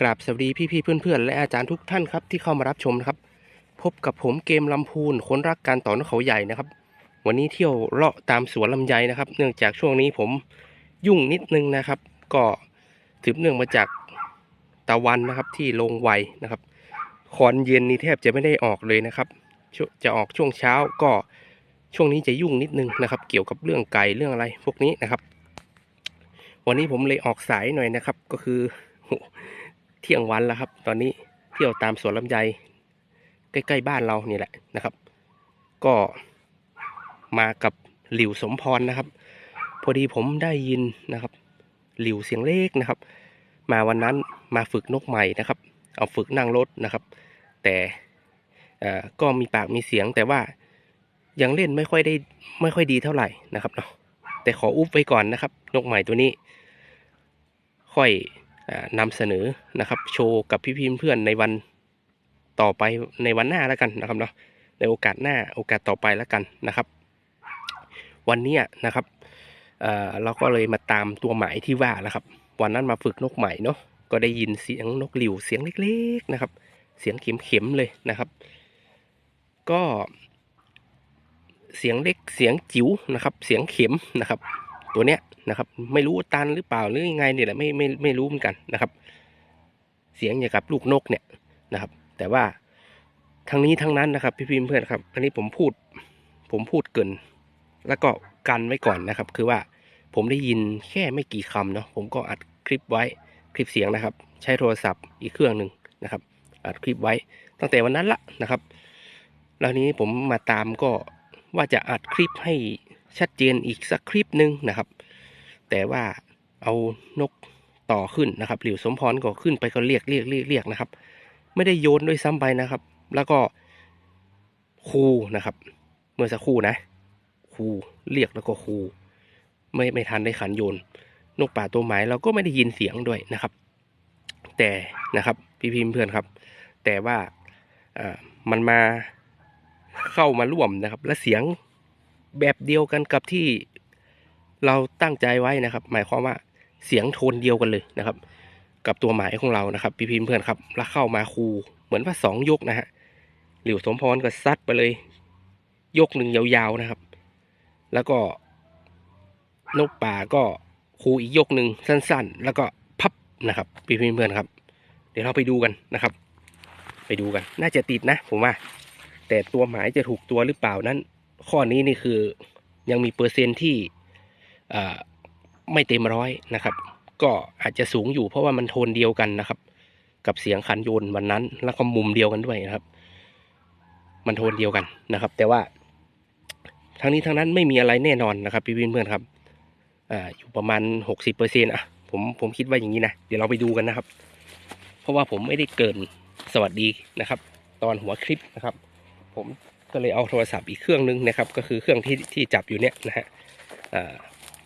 กราบสวัสดีพี่ๆเพื่อนๆ และอาจารย์ทุกท่านครับที่เข้ามารับชมนะครับ พบกับผมเกมลำพูนคนรักการต่อนเขาใหญ่นะครับ วันนี้เที่ยวเลาะตามสวนลำไยนะครับ เนื่องจากช่วงนี้ผมยุ่งนิดนึงนะครับ ก็ถือเนื่องมาจากตะวันนะครับที่ลงไวนะครับคอนเย็นนี่แทบจะไม่ได้ออกเลยนะครับ จะออกช่วงเช้าก็ช่วงนี้จะยุ่งนิดนึงนะครับ เกี่ยวกับเรื่องไก่เรื่องอะไรพวกนี้นะครับ วันนี้ผมเลยออกสายหน่อยนะครับ ก็คือ เที่ยงวันแล้วครับ ตอนนี้เที่ยวตามสวนลำไยใกล้ๆบ้านเรานี่แหละนะครับ ก็มากับหลิวสมพรนะครับ พอดีผมได้ยินนะครับ หลิวเสียงเล็กนะครับ มาวันนั้นมาฝึกนกใหม่นะครับ เอาฝึกนั่งรถนะครับ แต่ก็มีปากมีเสียงแต่ว่ายังเล่นไม่ค่อยได้ไม่ค่อยดีเท่าไหร่นะครับเนาะแต่ขออุบไว้ก่อนนะครับ นกใหม่ตัวนี้ ค่อย นำเสนอนะครับ โชว์กับพี่พิมเพื่อนในวันต่อไปในวันหน้าแล้วกันนะครับเนาะในโอกาสหน้าโอกาสต่อไปแล้วกันนะครับ วันนี้นะครับเเราก็เลยมาตามตัวหมายที่ว่าแล้วครับ วันนั้นมาฝึกนกใหม่เนาะก็ได้ยินเสียงนกหลิวเสียงเล็กๆนะครับ เสียงเข็มๆเลยนะครับ ก็เสียงเล็กเสียงจิ๋วนะครับ เสียงเข็มนะครับ ตัวเนี้ยนะครับไม่รู้ตันหรือเปล่าหรือยังไงเนี่ยแหละไม่ไม่ไม่รู้เหมือนกันนะครับ เสียงอย่างกับลูกนกเนี่ยนะครับ แต่ว่าทั้งนี้ทั้งนั้นนะครับ พี่พิมเพื่อนครับ อันนี้ผมพูด ผมพูดเกิน แล้วก็กันไว้ก่อนนะครับ คือว่าผมได้ยินแค่ไม่กี่คำเนาะผมก็อัดคลิปไว้คลิปเสียงนะครับ ใช้โทรศัพท์อีกเครื่องหนึ่งนะครับอัดคลิปไว้ตั้งแต่วันนั้นละนะครับ แล้วนี้ผมมาตามก็ว่าจะอัดคลิปให้ ชัดเจนอีกสักคลิปหนึ่งนะครับ แต่ว่าเอานกต่อขึ้นนะครับหลิวสมพรก็ขึ้นไปก็เรียกเรียกเรียกเรียกนะครับ ไม่ได้โยนด้วยซ้ำไปนะครับ แล้วก็คูนะครับ เมื่อสักครู่นะคูเรียกแล้วก็คูไม่ไม่ทันได้ขันโยน นกป่าตัวหมายเราก็ไม่ได้ยินเสียงด้วยนะครับ แต่นะครับพี่พิมพ์เพื่อนครับ แต่ว่าอ่อมันมาเข้ามาร่วมนะครับ และเสียง แบบเดียวกันกับที่เราตั้งใจไว้นะครับ หมายความว่าเสียงโทนเดียวกันเลยนะครับ กับตัวหมายของเรานะครับ พี่พิมพ์เพื่อนครับแล้วเข้ามาคูเหมือนว่าสองยกนะฮะหลิวสมพรก็ซัดไปเลย ยกหนึ่งยาวๆนะครับ แล้วก็นกป่าก็คูอีกยกหนึ่งสั้นๆ แล้วก็พับนะครับพี่เพื่อนๆครับ เดี๋ยวเราไปดูกันนะครับ ไปดูกัน น่าจะติดนะ ผมว่า แต่ตัวหมายจะถูกตัวหรือเปล่านั้น ข้อนี้นี่คือยังมีเปอร์เซ็นที่ไม่เต็มร้อยนะครับ ก็อาจจะสูงอยู่เพราะว่ามันโทนเดียวกันนะครับ กับเสียงขันโยนวันนั้น แล้วก็มุมเดียวกันด้วยนะครับ มันโทนเดียวกันนะครับ แต่ว่า ทั้งนี้ทั้งนั้นไม่มีอะไรแน่นอนนะครับพี่เพื่อนๆครับอ่าอยู่ประมาณหกสิบเปอร์เซ็นต์อะผมผมคิดว่าอย่างนี้นะเดี๋ยวเราไปดูกันนะครับ เพราะว่าผมไม่ได้เกินสวัสดีนะครับ ตอนหัวคลิปนะครับ ผม ก็เลยเอาโทรศัพท์อีกเครื่องนึงนะครับ ก็คือเครื่องที่ที่จับอยู่เนี่ยนะฮะ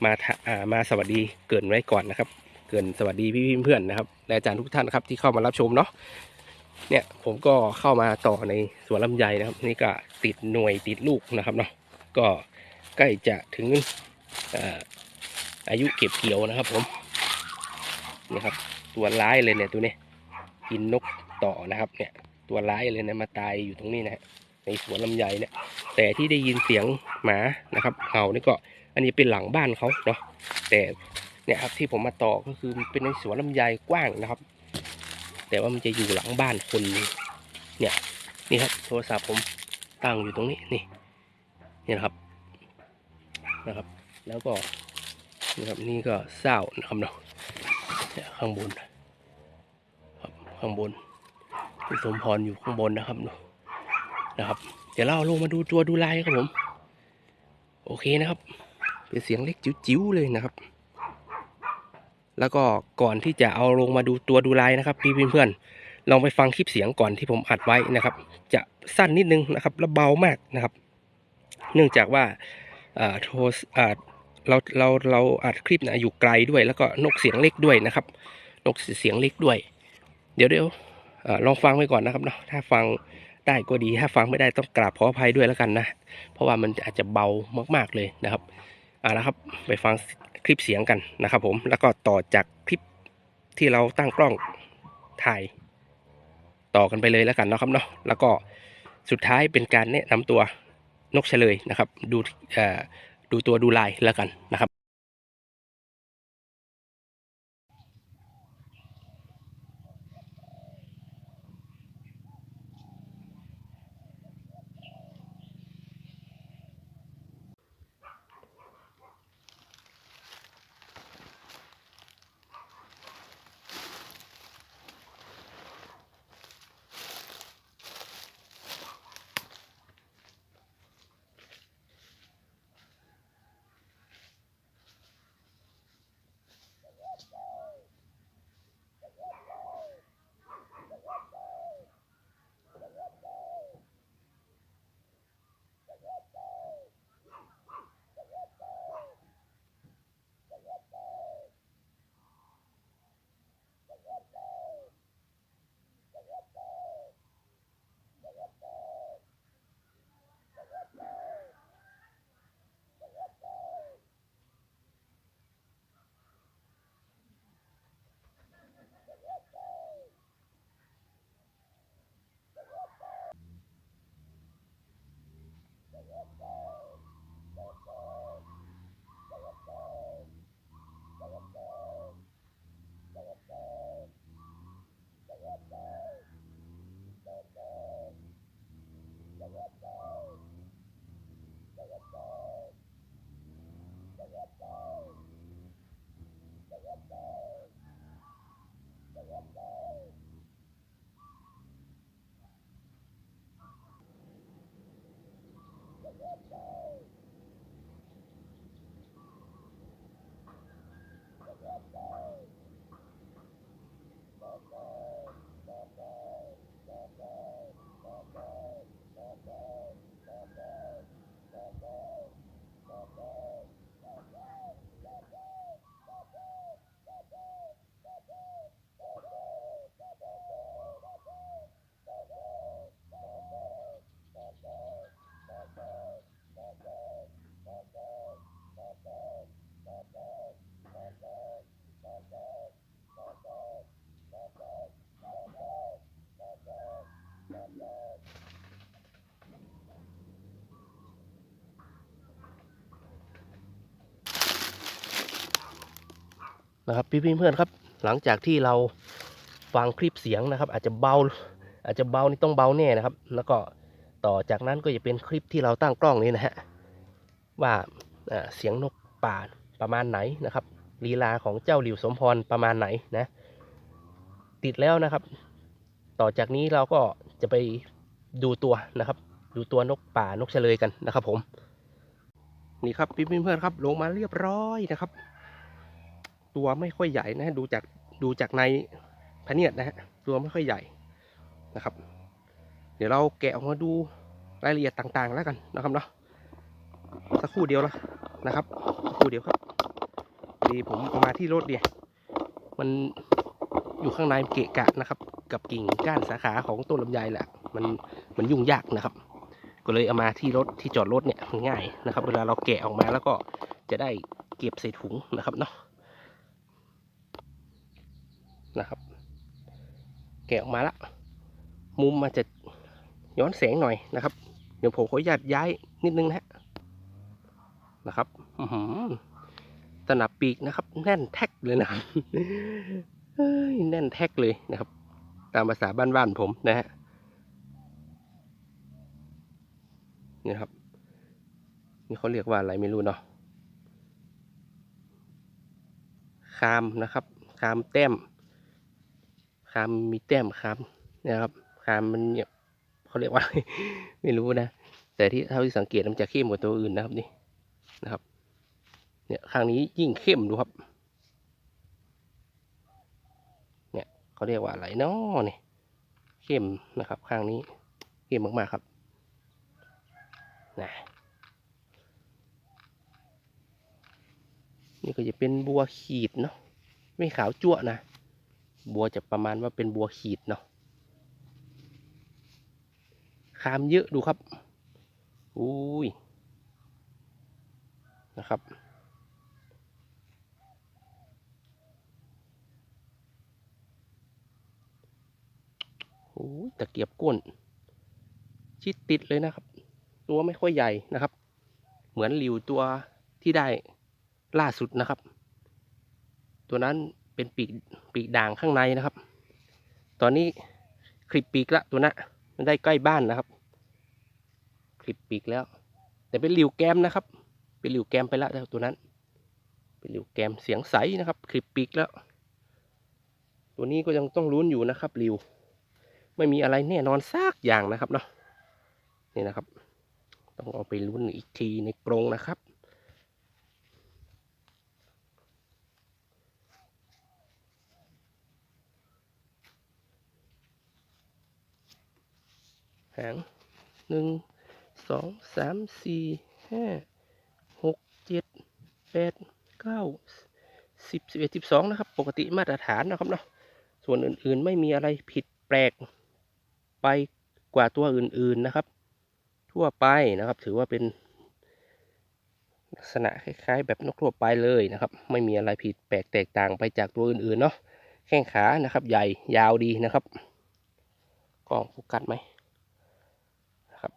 มาอ่ามาสวัสดีเกรินไว้ก่อนนะครับ เกรินสวัสดีพี่เพื่อนนะครับและอาจารย์ทุกท่านครับที่เข้ามารับชมเนาะเนี่ยผมก็เข้ามาต่อในสวนลำไยนะครับนี่ก็ติดหน่วยติดลูกนะครับเนาะก็ใกล้จะถึงอายุเก็บเกี่ยวนะครับผมนี่ครับตัวร้ายเลยเนี่ยตัวนี้กินนกต่อนะครับเนี่ยตัวร้ายเลยเนะมาตายอยู่ตรงนี้นะฮะ ในสวนลำไยเนี่ย แต่ที่ได้ยินเสียงหมานะครับเห่านี่ก็อันนี้เป็นหลังบ้านเขาเนาะแต่เนี่ยครับที่ผมมาต่อก็คือเป็นในสวนลำไยกว้างนะครับ แต่ว่ามันจะอยู่หลังบ้านคนเนี่ยนี่ครับโทรศัพท์ผมตั้งอยู่ตรงนี้นี่นี่นะครับนะครับ แล้วก็นะครับนี่ก็เศร้านะครับเนาะเนี่ยข้างบนครับข้างบนคุณสมพรอยู่ข้างบนนะครับเนาะ นะครับ เดี๋ยวเราลงมาดูตัวดูลายครับผม โอเคนะครับ เป็นเสียงเล็กจิ๋วๆเลยนะครับ แล้วก็ก่อนที่จะเอาลงมาดูตัวดูลายนะครับ พี่เพื่อนๆลองไปฟังคลิปเสียงก่อนที่ผมอัดไว้นะครับ จะสั้นนิดนึงนะครับและเบามากนะครับ เนื่องจากว่าโทรเราเราเราอัดคลิปนะอยู่ไกลด้วยแล้วก็นกเสียงเล็กด้วยนะครับ นกเสียงเล็กด้วย เดี๋ยวเดี๋ยวอลองฟังไว้ก่อนนะครับเนาะถ้าฟัง ได้ก็ดีถ้าฟังไม่ได้ต้องกราบขออภัยด้วยแล้วกันนะ เพราะว่ามันอาจจะเบามากๆเลยนะครับเอานะครับไปฟังคลิปเสียงกันนะครับผมแล้วก็ต่อจากคลิปที่เราตั้งกล้องถ่ายต่อกันไปเลยแล้วกันเนาะครับเนาะแล้วก็สุดท้ายเป็นการแนะนำตัวนกเฉลยนะครับ ดูดูตัวดูลายแล้วกันนะครับ นะครับพี่เพื่อนครับ หลังจากที่เราฟังคลิปเสียงนะครับ อาจจะเบาอาจจะเบานี่ต้องเบาแน่นะครับ แล้วก็ต่อจากนั้นก็จะเป็นคลิปที่เราตั้งกล้องนี้นะฮะว่าเสียงนกป่าประมาณไหนนะครับลีลาของเจ้าหลิวสมพรประมาณไหนนะ ติดแล้วนะครับ ต่อจากนี้เราก็จะไปดูตัวนะครับ ดูตัวนกป่านกเฉลยกันนะครับ ผม นี่ครับพี่เพื่อนครับ ลงมาเรียบร้อยนะครับ ตัวไม่ค่อยใหญ่นะดูจากดูจากในพเนียดนะฮะตัวไม่ค่อยใหญ่นะครับ เดี๋ยวเราแกะออกมาดูรายละเอียดต่างๆ แล้วกันนะครับเนาะสักครู่เดียวละนะครับสักครู่เดียวครับดีผมมาที่รถเดียมันอยู่ข้างในเกะกะนะครับ กับกิ่งก้านสาขาของต้นลำไยแหละมันมันยุ่งยากนะครับ ก็เลยเอามาที่รถที่จอดรถเนี่ยง่ายนะครับ เวลาเราแกะออกมาแล้วก็จะได้เก็บใส่ถุงนะครับเนาะ นะครับ แกะออกมาละ มุมมันจะย้อนแสงหน่อยนะครับ เดี๋ยวผมขออนุญาตย้ายนิดนึงนะฮะนะครับอืตนับปีกนะครับ แน่นแท็กเลยนะครับแน่นแท็กเลยนะครับ ตามภาษาบ้านๆผมนะฮะนี่ครับ นี่เขาเรียกว่าอะไรไม่รู้เนาะคามนะครับ คามแต้ม คามมีแต้มคามนะครับคามมันเนี่ยเขาเรียกว่า ไม่รู้นะ แต่ที่เท่าที่สังเกตมันจะเข้มกว่าตัวอื่นนะครับนี่นะครับ เนี่ยข้างนี้ยิ่งเข้มดูครับ เนี่ยเขาเรียกว่าอะไรเนาะนี่ยเข้มนะครับ ข้างนี้เข้มมากๆครับนะนี่ก็จะเป็นบัวขีดเนาะไม่ขาวจั่วนะ บัวจะประมาณว่าเป็นบัวขีดเนาะคามเยอะดูครับอุ้ยนะครับนอ้ยตะเกียบก้น ชิดติดเลยนะครับ ตัวไม่ค่อยใหญ่นะครับ เหมือนหลิวตัวที่ได้ล่าสุดนะครับ ตัวนั้น เป็นปีกปีกด่างข้างในนะครับ ตอนนี้คลิปปีกละตัวนั้นมันได้ใกล้บ้านนะครับ คลิปปีกแล้ว แต่เป็นหลิวแกมนะครับ เป็นหลิวแกมไปแล้วตัวนั้น เป็นหลิวแกมเสียงใสนะครับ คลิปปีกแล้ว ตัวนี้ก็ยังต้องลุ้นอยู่นะครับหลิว ไม่มีอะไรแน่นอนซากอย่างนะครับเนาะนี่นะครับ ต้องเอาไปลุ้นอีกทีในกรงนะครับ หางหนึ่งสองสามสี่ห้าหกเจ็ดแปดเก้าสิบสิบเอ็ดสิบสองนะครับ ปกติมาตรฐานนะครับเนาะส่วนอื่นๆไม่มีอะไรผิดแปลกไปกว่าตัวอื่นๆนะครับ ทั่วไปนะครับ ถือว่าเป็นลักษณะคล้ายๆ แบบนกทั่วไปเลยนะครับ ไม่มีอะไรผิดแปลกแตกต่างไปจากตัวอื่นๆเนาะแข้งขานะครับ ใหญ่ยาวดีนะครับกล้องโฟกัสไหม ครับ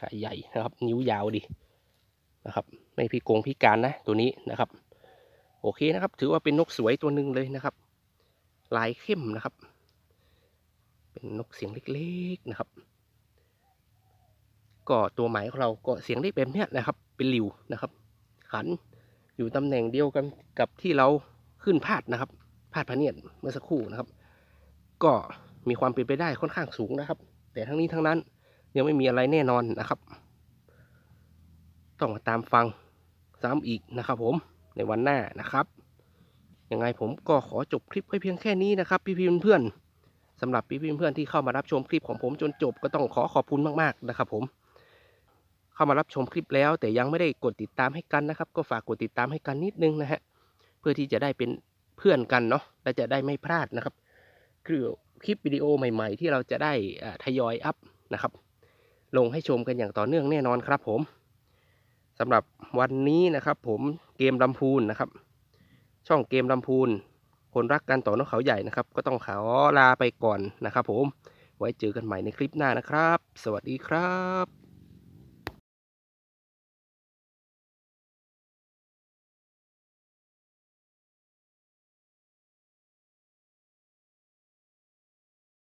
ขาใหญ่นะครับ นิ้วยาวดีนะครับ ไม่พิกงพิการนะตัวนี้นะครับ โอเคนะครับ ถือว่าเป็นนกสวยตัวหนึ่งเลยนะครับ ลายเข้มนะครับ เป็นนกเสียงเล็กๆนะครับ ก็ตัวหมายของเราก็เสียงเล็กแบบนี้นะครับ เป็นหลิวนะครับ ขันอยู่ตำแหน่งเดียวกันกับที่เราขึ้นพาดนะครับ พาดพะเนียดเมื่อสักครู่นะครับ ก็มีความเป็นไปได้ค่อนข้างสูงนะครับ แต่ทั้งนี้ทั้งนั้น ยังไม่มีอะไรแน่นอนนะครับ ต้องมาตามฟังซ้ำอีกนะครับผมในวันหน้านะครับยังไงผมก็ขอจบคลิปไว้เพียงแค่นี้นะครับ พี่พี่เพื่อนๆสำหรับพี่พี่เพื่อนที่เข้ามารับชมคลิปของผมจนจบก็ต้องขอขอบคุณมากๆนะครับผมเข้ามารับชมคลิปแล้วแต่ยังไม่ได้กดติดตามให้กันนะครับ ก็ฝากกดติดตามให้กันนิดนึงนะฮะเพื่อที่จะได้เป็นเพื่อนกันเนาะและจะได้ไม่พลาดนะครับคือคลิปวิดีโอใหม่ ๆ ที่เราจะได้ทยอยอัพนะครับ ลงให้ชมกันอย่างต่อเนื่องแน่นอนครับผมสำหรับวันนี้นะครับผมเกมลำพูนนะครับ ช่องเกมลำพูน คนรักกันต่อนกเขาใหญ่นะครับ ก็ต้องขอลาไปก่อนนะครับผมไว้เจอกันใหม่ในคลิปหน้านะครับ สวัสดีครับ